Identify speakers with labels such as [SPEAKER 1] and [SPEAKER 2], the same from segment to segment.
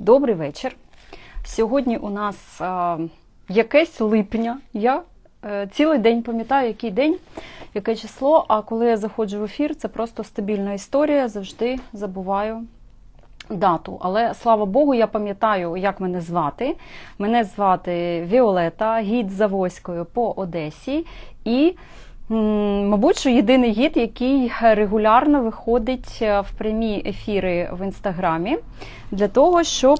[SPEAKER 1] Добрий вечір. Сьогодні у нас е, якесь липня. Я е, цілий день пам'ятаю, який день, яке число. А коли я заходжу в ефір, це просто стабільна історія. Завжди забуваю дату. Але слава Богу, я пам'ятаю, як мене звати. Мене звати Віолета, гід Завойською по Одесі. І Мабуть, що єдиний гід, який регулярно виходить е, в прямі ефіри в інстаграмі для того, щоб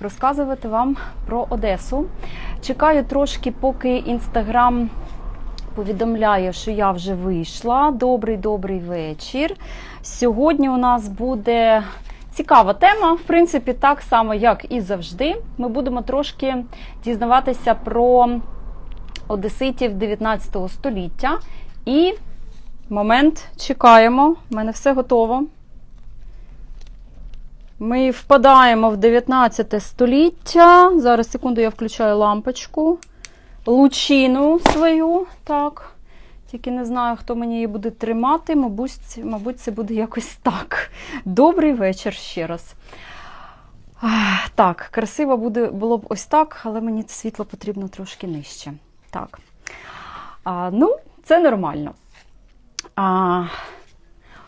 [SPEAKER 1] розказувати вам про Одесу. Чекаю трошки, поки інстаграм повідомляє, що я вже вийшла. Добрий добрий вечір. Сьогодні у нас буде цікава тема, в принципі, так само, як і завжди. Ми будемо трошки дізнаватися про одеситів 19 століття. І момент чекаємо. У мене все готово. Ми впадаємо в 19 століття. Зараз, секунду, я включаю лампочку. Лучину свою. Так. Тільки не знаю, хто мені її буде тримати. Мабуть, мабуть, це буде якось так. Добрий вечір ще раз. Так, красиво буде, було б ось так, але мені світло потрібно трошки нижче. Так. А, ну, це нормально. А,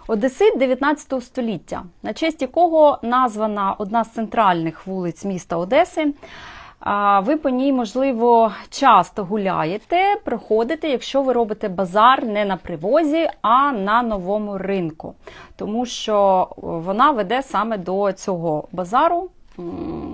[SPEAKER 1] Одесит 19 століття, на честь якого названа одна з центральних вулиць міста Одеси. А, Ви по ній, можливо, часто гуляєте, проходите, якщо ви робите базар не на привозі, а на новому ринку. Тому що вона веде саме до цього базару.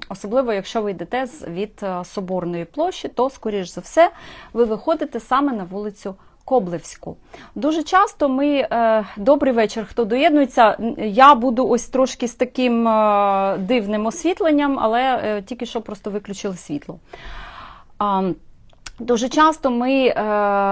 [SPEAKER 1] Особливо, якщо ви йдете від е, Соборної площі, то, скоріш за все, ви виходите саме на вулицю Коблевську. Дуже часто ми, е, добрий вечір, хто доєднується. Я буду ось трошки з таким е, дивним освітленням, але тільки що просто виключили світло. Дуже часто ми е,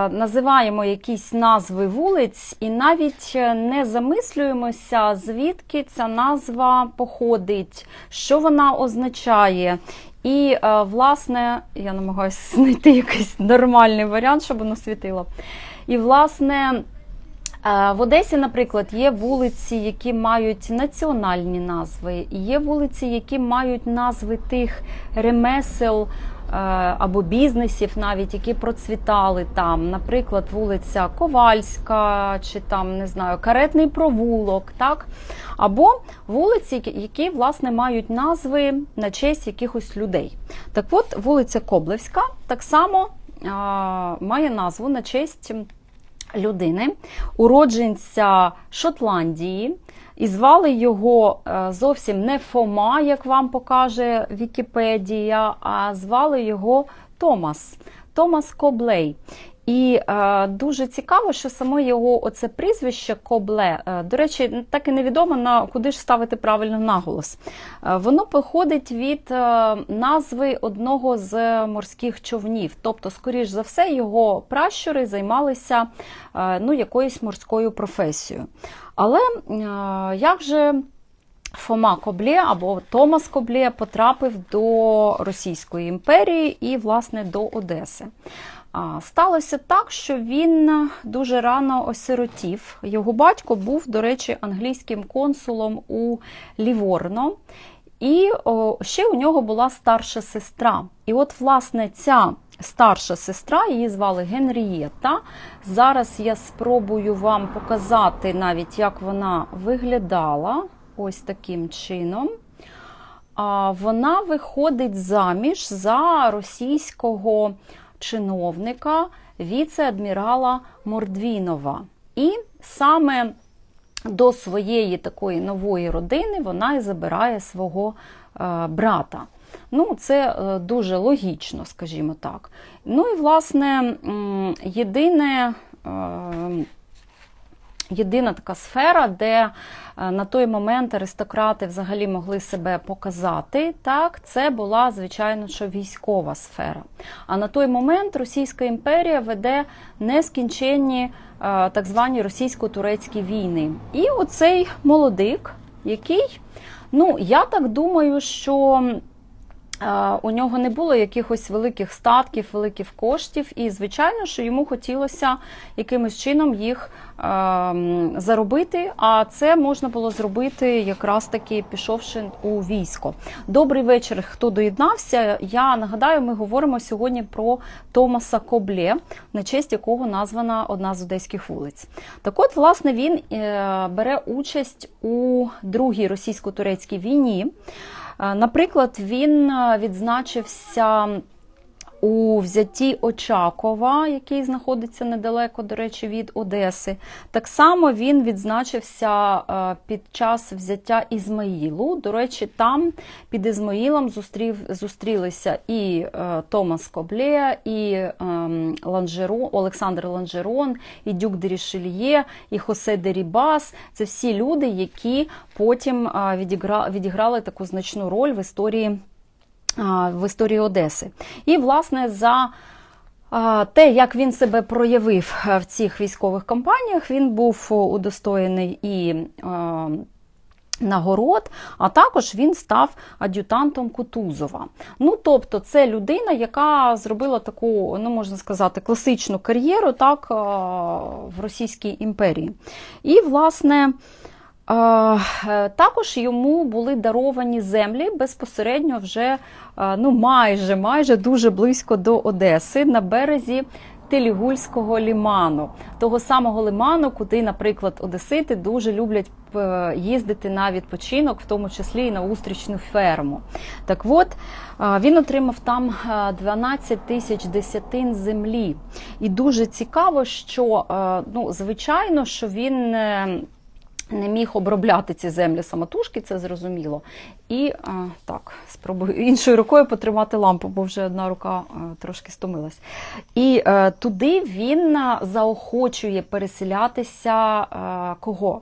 [SPEAKER 1] називаємо якісь назви вулиць і навіть е, не замислюємося, звідки ця назва походить, що вона означає. І, е, власне, я намагаюся знайти якийсь нормальний варіант, щоб воно світило. І, власне, Е, В Одесі, наприклад, є вулиці, які мають національні назви, і є вулиці, які мають назви тих ремесел або бізнесів, навіть які процвітали там. Наприклад, вулиця Ковальська, чи там не знаю, каретний провулок, так? Або вулиці, які- власне мають назви на честь якихось людей. Так от, вулиця Коблевська так само е, має назву на честь людини, уродженця Шотландії, і звали його е, зовсім не Фома, як вам покаже Вікіпедія, а звали його Томас. Томас Коблей. І е, дуже цікаво, що саме його оце прізвище Кобле, е, до речі, так і невідомо на куди ж ставити правильно наголос. Е, воно походить від е, назви одного з морських човнів. Тобто, скоріш за все, його пращури займалися е, ну, якоюсь морською професією. Але е, як же Фома Коблє або Томас Коблє потрапив до Російської імперії і, власне, до Одеси? Сталося так, що він дуже рано осиротів. Його батько був, до речі, англійським консулом у Ліворно. І ще у нього була старша сестра. І от, власне, ця старша сестра, її звали Генрієта. Зараз я спробую вам показати навіть, як вона виглядала ось таким чином. Вона виходить заміж за російського чиновника віце-адмірала Мордвінова. І саме до своєї такої нової родини вона і забирає свого е, брата. Ну, це е, дуже логічно, скажімо так. Ну і власне єдине. Єдина така сфера, де е, на той момент аристократи взагалі могли себе показати, так, це була, звичайно, що військова сфера. А на той момент Російська імперія веде нескінченні е, так звані російсько-турецькі війни. І оцей молодик, який, ну, я так думаю, що У нього не було якихось великих статків, великих коштів, і звичайно, що йому хотілося якимось чином їх е, заробити. А це можна було зробити якраз таки пішовши у військо. Добрий вечір, хто доєднався. Я нагадаю, ми говоримо сьогодні про Томаса Кобле, на честь якого названа одна з одеських вулиць. Так от, власне, він е, бере участь у другій російсько-турецькій війні. Е, Наприклад, він е, відзначився у взятті Очакова, який знаходиться недалеко, до речі, від Одеси. Так само він відзначився е, під час взяття Ізмаїлу. До речі, там під Ізмаїлом зустрів, зустрілися і е, Томас Кобле, і ем, Ланжерон, Олександр Ланжерон, і Дюк де Рішельє, і Хосе де Рібас. Це всі люди, які потім е, відігра, відіграли таку значну роль в історії в історії Одеси. І, власне, за те, як він себе проявив е, в цих військових кампаніях, він був удостоєний і нагород, а також він став ад'ютантом Кутузова. Ну, тобто, це людина, яка зробила таку, ну можна сказати, класичну кар'єру так, в Російській імперії. І, власне, Е, е, Також йому були даровані землі безпосередньо вже е, ну майже майже дуже близько до Одеси на березі Телігульського ліману, того самого лиману, куди, наприклад, Одесити дуже люблять е, їздити на відпочинок, в тому числі і на устрічну ферму. Так от е, він отримав там е, 12 тисяч десятин землі. І дуже цікаво, що е, ну, звичайно, що він. Е, не міг обробляти ці землі самотужки, це зрозуміло. І а, так, спробую іншою рукою потримати лампу, бо вже одна рука а, трошки стомилась. І е, туди він заохочує переселятися а, кого?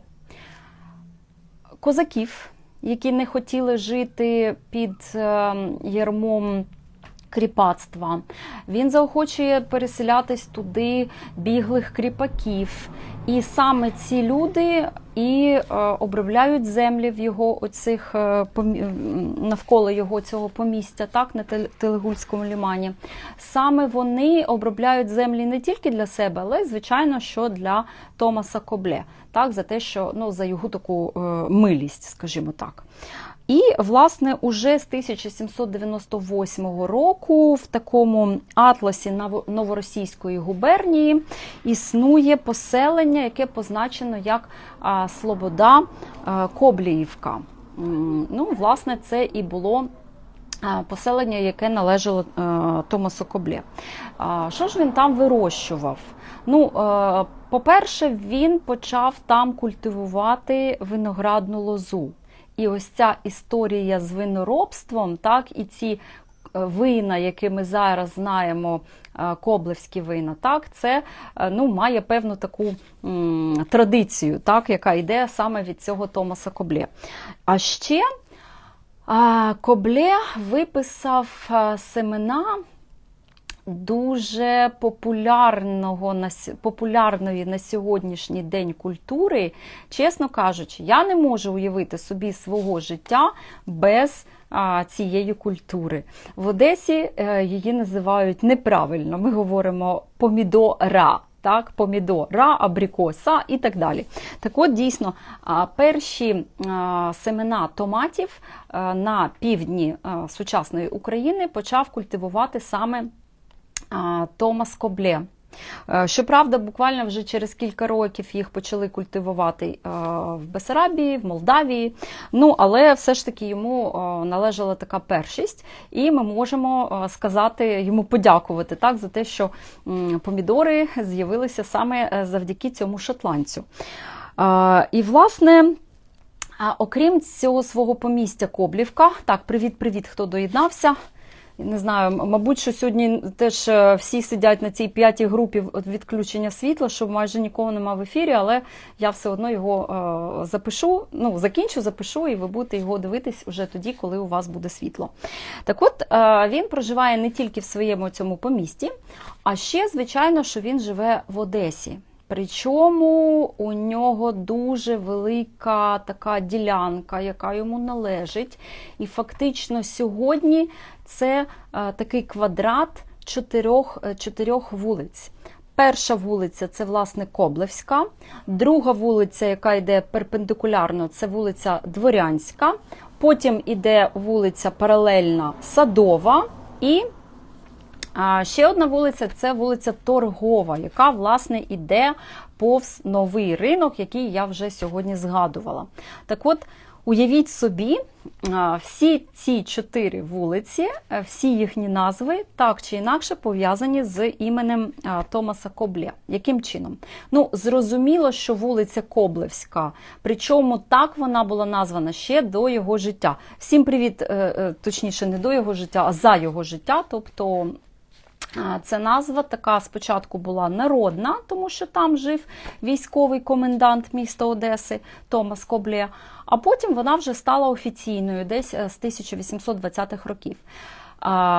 [SPEAKER 1] Козаків, які не хотіли жити під е, ярмом кріпацтва. Він заохочує переселятись туди біглих кріпаків. І саме ці люди і е, обробляють землі в його оцих е, навколо його цього помістя, так на Тел- Телегульському лімані. Саме вони обробляють землі не тільки для себе, але й звичайно, що для Томаса Кобле, так за те, що ну за його таку е, милість, скажімо так. І, власне, уже з 1798 року в такому атласі Новоросійської губернії існує поселення, яке позначено як Слобода Кобліївка. Ну, власне, це і було поселення, яке належало е, Томасу Кобле. А, Що ж він там вирощував? Ну, е, по-перше, він почав там культивувати виноградну лозу. І ось ця історія з виноробством, так, і ці е, вина, які ми зараз знаємо, е, коблевські вина, так, це е, ну, має певну таку м, традицію, так, яка йде саме від цього Томаса Кобле. А ще Кобле виписав семена дуже популярного популярної на сьогоднішній день культури. Чесно кажучи, я не можу уявити собі свого життя без цієї культури. В Одесі е, її називають неправильно. Ми говоримо помідора. Так, помідора, абрикоса і так далі. Так от, дійсно, перші семена томатів на півдні сучасної України почав культивувати саме Томас Кобле. Е, Щоправда, буквально вже через кілька років їх почали культивувати е, в Бесарабії, в Молдавії. Ну, але все ж таки йому е, належала така першість, і ми можемо сказати йому подякувати так, за те, що помідори з'явилися саме завдяки цьому шотландцю. І, власне. Окрім цього свого помістя Коблівка, так, привіт-привіт, хто доєднався. Не знаю, мабуть, що сьогодні теж е, всі сидять на цій п'ятій групі відключення світла, що майже нікого нема в ефірі, але я все одно його е, запишу, ну, закінчу, запишу, і ви будете його дивитись уже тоді, коли у вас буде світло. Так от, е, він проживає не тільки в своєму цьому помісті, а ще, звичайно, що він живе в Одесі. Причому у нього дуже велика така ділянка, яка йому належить. І фактично сьогодні це е, такий квадрат чотирьох, е, чотирьох вулиць. Перша вулиця це власне Коблевська, друга вулиця, яка йде перпендикулярно, це вулиця Дворянська. Потім іде вулиця паралельна Садова. І ще одна вулиця це вулиця Торгова, яка, власне, іде повз новий ринок, який я вже сьогодні згадувала. Так от, уявіть собі, всі ці чотири вулиці, е, всі їхні назви так чи інакше пов'язані з іменем Томаса Кобле. Яким чином? Ну, зрозуміло, що вулиця Коблевська, причому так вона була названа ще до його життя. Всім привіт, е, е, точніше, не до його життя, а за його життя. Тобто Ця назва така спочатку була народна, тому що там жив військовий комендант міста Одеси Томас Кобле, а потім вона вже стала офіційною десь е, з 1820-х років.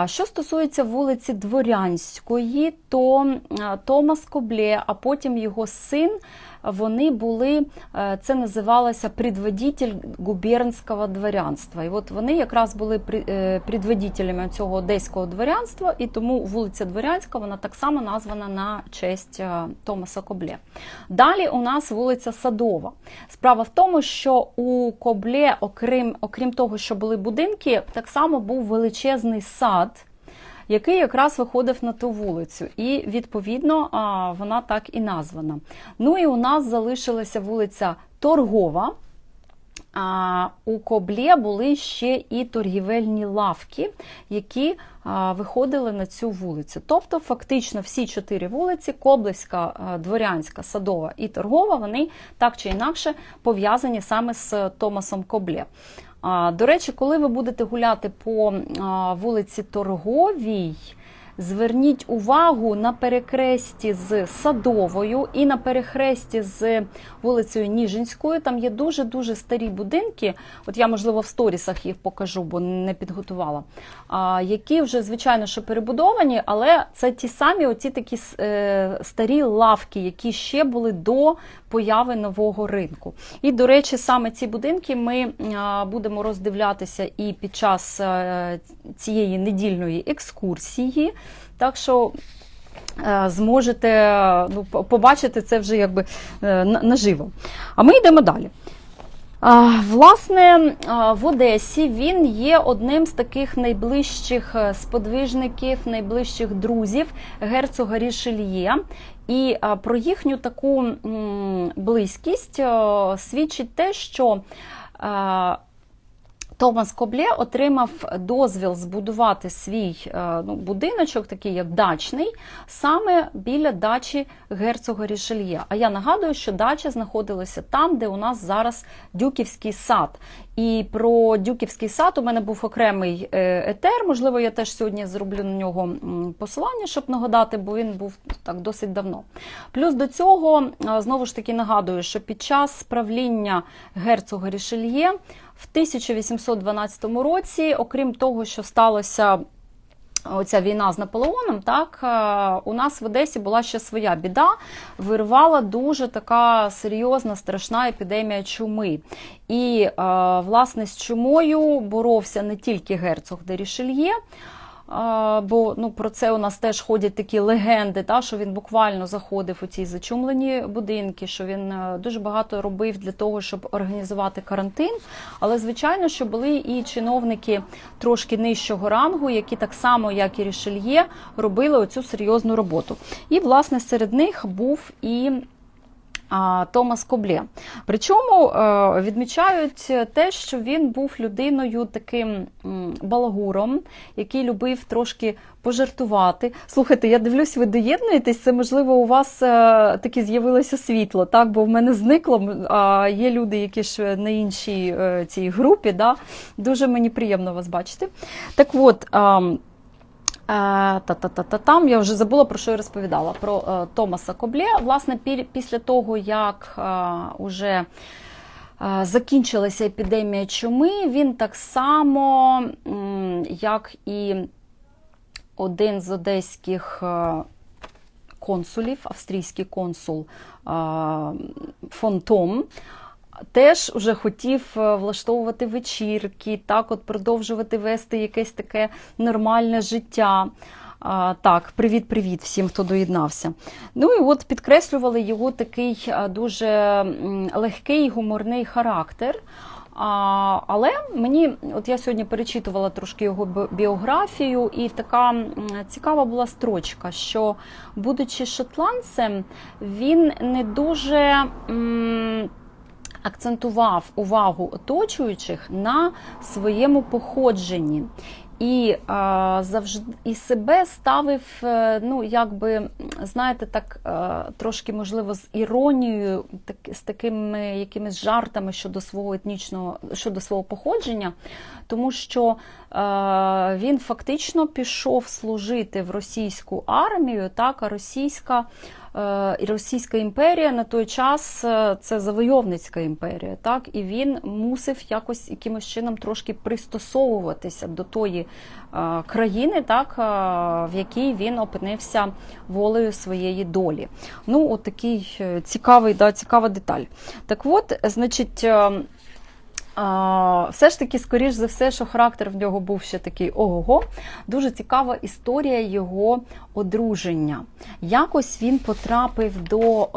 [SPEAKER 1] Що стосується вулиці Дворянської, то е, Томас Кобле, а потім його син, вони були, е, це називалося предводитель губернського дворянства. І от вони якраз були е, предводителями цього одеського дворянства, і тому вулиця Дворянська вона так само названа на честь Томаса Кобле. Далі у нас вулиця Садова. Справа в тому, що у Кобле, окрім, окрім того, що були будинки, так само був величезний сад. Який якраз виходив на ту вулицю, і відповідно вона так і названа. Ну і у нас залишилася вулиця Торгова. А у Коблє були ще і торгівельні лавки, які виходили на цю вулицю. Тобто, фактично, всі чотири вулиці Коблевська, Дворянська, Садова і Торгова, вони так чи інакше пов'язані саме з Томасом Коблє. До речі, коли ви будете гуляти по вулиці Торговій, Зверніть увагу на перехресті з Садовою і на перехресті з вулицею Ніжинською. Там є дуже-дуже старі будинки. От я, можливо, в сторісах їх покажу, бо не підготувала. Які вже, звичайно, що перебудовані, але це ті самі оці такі е, старі лавки, які ще були до появи нового ринку. І, до речі, саме ці будинки ми будемо роздивлятися і під час е, цієї недільної екскурсії. Так що е, зможете ну, побачити це вже якби е, наживо. А ми йдемо далі. Власне, в Одесі він є одним з таких найближчих е, сподвижників, найближчих друзів герцога Рішельє. І про їхню таку близькість свідчить те, що Томас Кобле отримав дозвіл збудувати свій е, ну, будиночок, такий як дачний, саме біля дачі герцога Рішельє. А я нагадую, що дача знаходилася там, де у нас зараз Дюківський сад. І про Дюківський сад у мене був окремий е, етер. Можливо, я теж сьогодні зроблю на нього посилання, щоб нагадати, бо він був так досить давно. Плюс до цього, е, знову ж таки, нагадую, що під час правління герцога Рішельє в 1812 році, окрім того, що сталося. Оця війна з Наполеоном, так е, у нас в Одесі була ще своя біда. Вирвала дуже така серйозна, страшна епідемія чуми. І, е, власне, з чумою боровся не тільки герцог де Рішельє, Бо ну, про це у нас теж ходять такі легенди, та, що він буквально заходив у ці зачумлені будинки, що він е, дуже багато робив для того, щоб організувати карантин. Але, звичайно, що були і чиновники трошки нижчого рангу, які так само, як і Рішельє, робили оцю серйозну роботу. І, власне, серед них був і Томас Кобле. Причому е, відмічають те, що він був людиною таким балагуром, який любив трошки пожартувати. Слухайте, я дивлюсь, ви доєднуєтесь, це можливо у вас е, таке з'явилося світло, так? бо в мене зникло, а є люди, які ж на іншій е, цій групі. Да? Дуже мені приємно вас бачити. Так от. Та-та-та-та Там я вже забула про що я розповідала про е, Томаса Кобле. Власне, після того, як е, уже е, закінчилася епідемія чуми, він так само, як і один з одеських консулів, австрійський консул а, фон Том. Теж вже хотів е, влаштовувати вечірки, так, от продовжувати вести якесь таке нормальне життя. А, так, привіт-привіт всім, хто доєднався. Ну і от підкреслювали його такий дуже легкий гуморний характер. А, але мені, от я сьогодні перечитувала трошки його біографію, і така цікава була строчка, що, будучи шотландцем, він не дуже. м, акцентував увагу оточуючих на своєму походженні. І а, завжди і себе ставив, е, ну якби знаєте, так е, трошки можливо з іронією, так, з такими якимись жартами щодо свого етнічного, щодо свого походження, тому що е, він фактично пішов служити в російську армію, так а російська. Е, Російська імперія на той час е, це завойовницька імперія, так і він мусив якось якимось чином трошки пристосовуватися до тої е, країни, так в якій він опинився волею своєї долі. Ну, от такий цікавий, да, цікава деталь. Так от, значить. Все ж таки, скоріш за все, що характер в нього був ще такий ого-го. Дуже цікава історія його одруження. Якось він потрапив до е,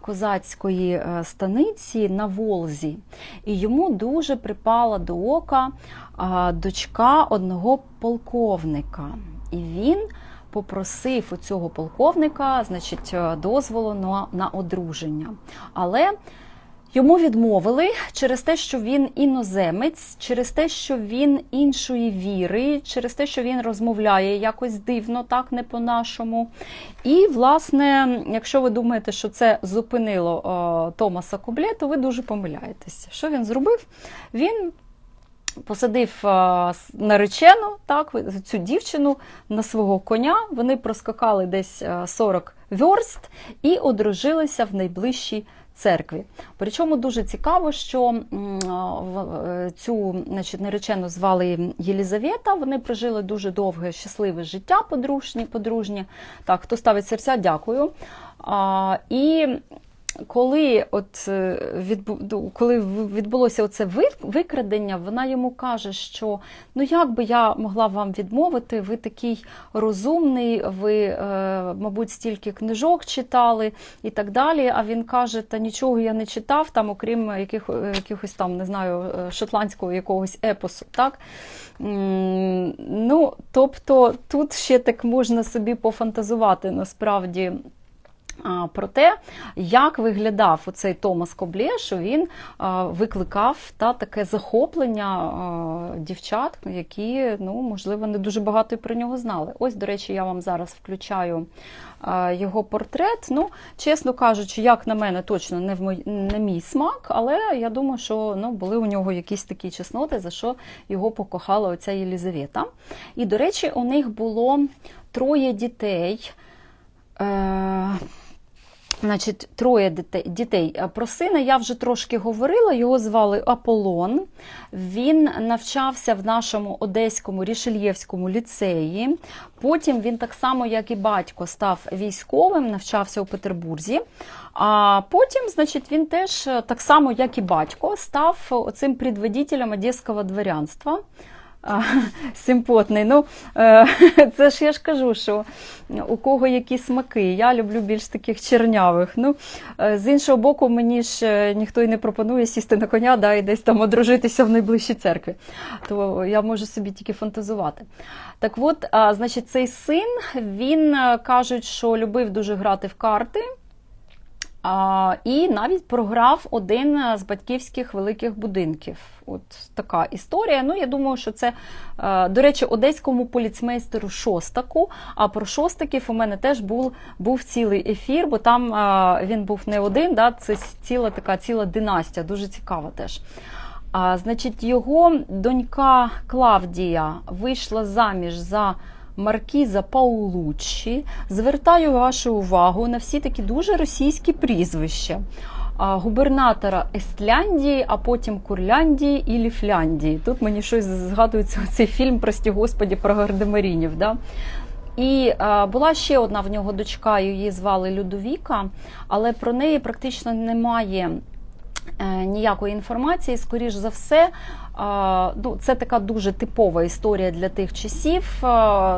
[SPEAKER 1] козацької е, станиці на Волзі, і йому дуже припала до ока дочка одного полковника. І він попросив у цього полковника значить, е, дозволу на, на одруження. Але Йому відмовили через те, що він іноземець, через те, що він іншої віри, через те, що він розмовляє якось дивно, так не по-нашому. І, власне, якщо ви думаєте, що це зупинило о, Томаса Кублє, то ви дуже помиляєтесь. Що він зробив? Він посадив е, с- наречену, так, цю дівчину на свого коня. Вони проскакали десь е, 40 вьорст і одружилися в найближчій церкві. Причому дуже цікаво, що е, цю значить, наречену звали Єлізавета. Вони прожили дуже довге щасливе життя подружні. подружні. Так, хто ставить серця, дякую. А, і коли от е, відбу, коли відбулося оце викрадення, вона йому каже, що ну як би я могла вам відмовити, ви такий розумний, ви, е, мабуть, стільки книжок читали і так далі. А він каже: Та нічого я не читав, там, окрім яких, е, якихось там, не знаю, шотландського якогось епосу. Так? Ну, тобто тут ще так можна собі пофантазувати насправді. Про те, як виглядав оцей Томас Коблє, що він викликав та таке захоплення дівчат, які, ну, можливо, не дуже багато і про нього знали. Ось, до речі, я вам зараз включаю його портрет. Ну, чесно кажучи, як на мене, точно не в мой, не мій смак, але я думаю, що ну, були у нього якісь такі чесноти, за що його покохала оця Єлізавета. І, до речі, у них було троє дітей. Е, Значить, троє дітей. дітей. Про сина я вже трошки говорила, його звали Аполлон. Він навчався в нашому одеському Рішельєвському ліцеї. Потім він так само, як і батько, став військовим, навчався у Петербурзі. А потім, значить, він теж е, так само, як і батько, став оцим предводителем одеського дворянства. А, Симпотний. Ну, е, це ж я ж кажу, що у кого які смаки. Я люблю більш таких чернявих. Ну, е, з іншого боку, мені ж е, ніхто і не пропонує сісти на коня да, і десь там одружитися в найближчій церкві. То я можу собі тільки фантазувати. Так от, а, значить, цей син, він кажуть, що любив дуже грати в карти. І навіть програв один з батьківських великих будинків. От така історія. Ну, я думаю, що це, е, до речі, одеському поліцмейстеру Шостаку. А про Шостаків у мене теж був, був цілий ефір, бо там е, він був не один, да, це ціла така ціла династія, дуже цікава теж. А, значить, його донька Клавдія вийшла заміж за Маркіза Паулуччі. Звертаю вашу увагу на всі такі дуже російські прізвища. Губернатора Естляндії, а потім Курляндії і Ліфляндії. Тут мені щось згадується цей фільм, прості господі, про гардемарінів. Да? І е, була ще одна в нього дочка, її звали Людовіка, але про неї практично немає е, ніякої інформації. Скоріш за все, ну, це така дуже типова історія для тих часів.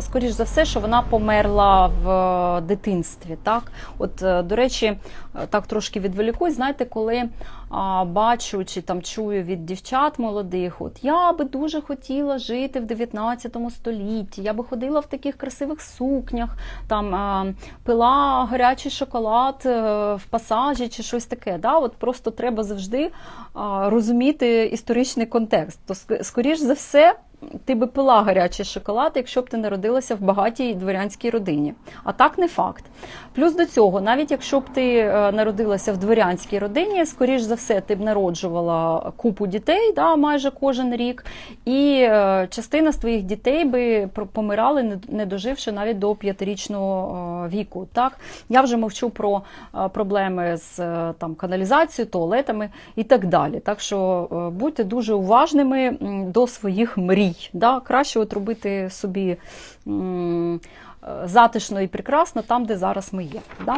[SPEAKER 1] Скоріш за все, що вона померла в е, дитинстві. Так? От, е, до речі, е, так трошки відволікусь, знаєте, коли бачу чи там чую від дівчат молодих, от я би дуже хотіла жити в 19 столітті, я би ходила в таких красивих сукнях, там пила гарячий шоколад е, в пасажі чи щось таке. Да? От просто треба завжди розуміти історичний контекст. То скоріш за все. Ти би пила гарячий шоколад, якщо б ти народилася в багатій дворянській родині. А так не факт. Плюс до цього, навіть якщо б ти е, народилася в дворянській родині, скоріш за все, ти б народжувала купу дітей, да, майже кожен рік, і е, частина з твоїх дітей би помирали, не- доживши навіть до п'ятирічного е, віку. Так? Я вже мовчу про проблеми з там, каналізацією, туалетами і так далі. Так що будьте дуже уважними до своїх мрій. Да? Краще от робити собі е, затишно і прекрасно там, де зараз ми є. Да?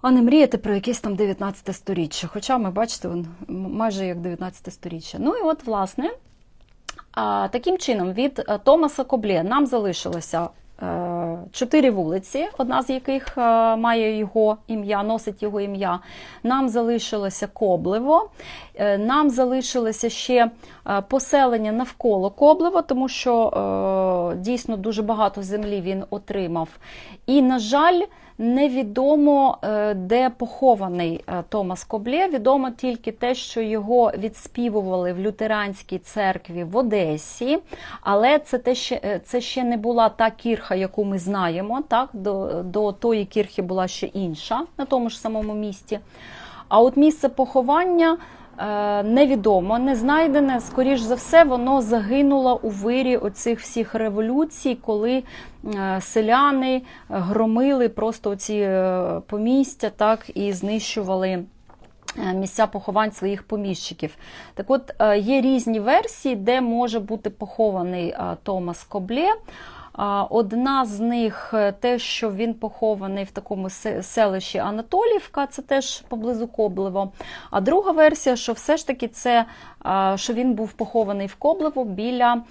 [SPEAKER 1] А не мріяти про якесь там 19 сторіччя. Хоча ми бачите, він майже як 19 сторіччя. Ну і от, власне, таким чином, від е, Томаса Коблє нам залишилося е, чотири вулиці, одна з яких е, має його ім'я, носить його ім'я. Нам залишилося Коблево, е, нам залишилося ще е, поселення навколо Коблево, тому що дійсно дуже багато землі він отримав. І, на жаль, Невідомо, е, де похований е, Томас Коблє. Відомо тільки те, що його відспівували в лютеранській церкві в Одесі, але це, те ще, е, це ще не була та кірха, яку ми знаємо. Так? До, до тої кірхи була ще інша на тому ж самому місці. А от місце поховання невідомо, не знайдене. Скоріш за все, воно загинуло у вирі оцих всіх революцій, коли е, селяни громили просто ці е, помістя, так і знищували. е, Місця поховань своїх поміщиків. Так от е, є різні версії, де може бути похований е, Томас Коблє. Одна з них е, те, що він похований в такому селищі Анатолівка, це теж поблизу Коблево. А друга версія, що все ж таки це що він був похований в Коблево біля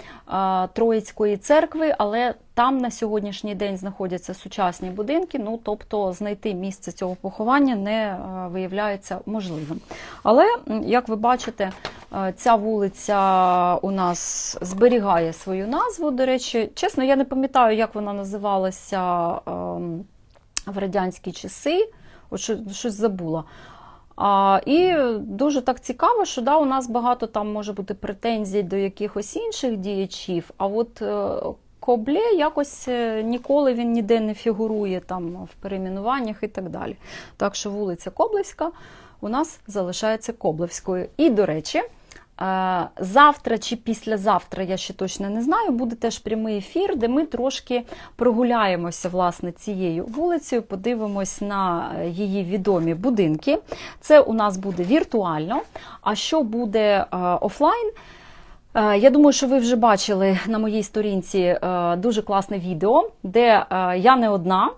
[SPEAKER 1] Троїцької церкви, але там на сьогоднішній день знаходяться сучасні будинки. Ну тобто знайти місце цього поховання не виявляється можливим. Але як ви бачите, ця вулиця у нас зберігає свою назву. До речі, чесно, я не пам'ятаю, як вона називалася ем, в радянські часи. От щось забула. А, і дуже так цікаво, що да, у нас багато там може бути претензій до якихось інших діячів, а от е, Кобле якось е, ніколи він ніде не фігурує там в перейменуваннях і так далі. Так що вулиця Коблевська у нас залишається Коблевською. І, до речі, е, завтра чи післязавтра, я ще точно не знаю, буде теж прямий ефір, де ми трошки прогуляємося власне цією вулицею, подивимось на е, її відомі будинки. Це у нас буде віртуально. А що буде е, офлайн? Е, Я думаю, що ви вже бачили на моїй сторінці е, дуже класне відео, де е, я не одна.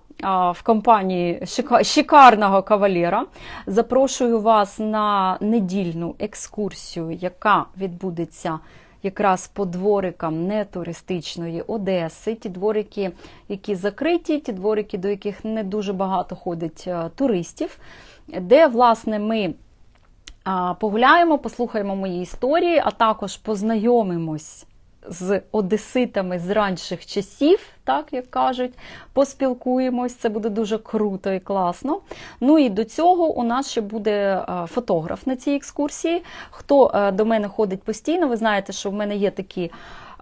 [SPEAKER 1] В компанії шикарного кавалера запрошую вас на недільну екскурсію, яка відбудеться якраз по дворикам нетуристичної Одеси. Ті дворики, які закриті, ті дворики, до яких не дуже багато ходить е, туристів, де власне ми Погуляємо, послухаємо мої історії, а також познайомимось з одеситами з ранших часів, так як кажуть, поспілкуємось. Це буде дуже круто і класно. Ну і до цього у нас ще буде е, фотограф на цій екскурсії. Хто е, до мене ходить постійно, ви знаєте, що в мене є такі.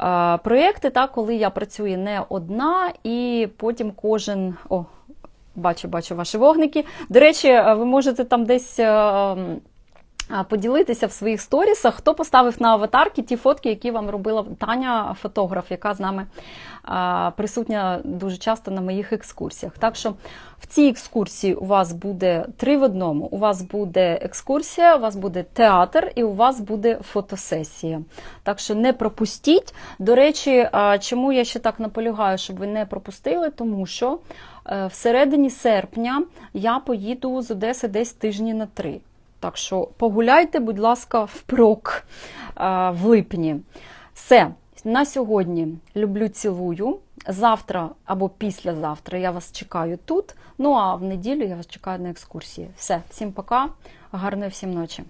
[SPEAKER 1] е, Проєкти, так, коли я працюю не одна, і потім кожен. О, бачу, бачу ваші вогники. До речі, ви можете там десь поділитися в своїх сторісах, хто поставив на аватарки ті фотки, які вам робила Таня, фотограф, яка з нами присутня дуже часто на моїх екскурсіях. Так що в цій екскурсії у вас буде три в одному. У вас буде екскурсія, у вас буде театр і у вас буде фотосесія. Так що не пропустіть. До речі, чому я ще так наполягаю, щоб ви не пропустили, тому що е, всередині серпня я поїду з Одеси десь тижні на три. Так що погуляйте, будь ласка, впрок е, в липні. Все, на сьогодні люблю, цілую. Завтра або післязавтра я вас чекаю тут. Ну а в неділю я вас чекаю на екскурсії. Все, всім пока, гарної всім ночі.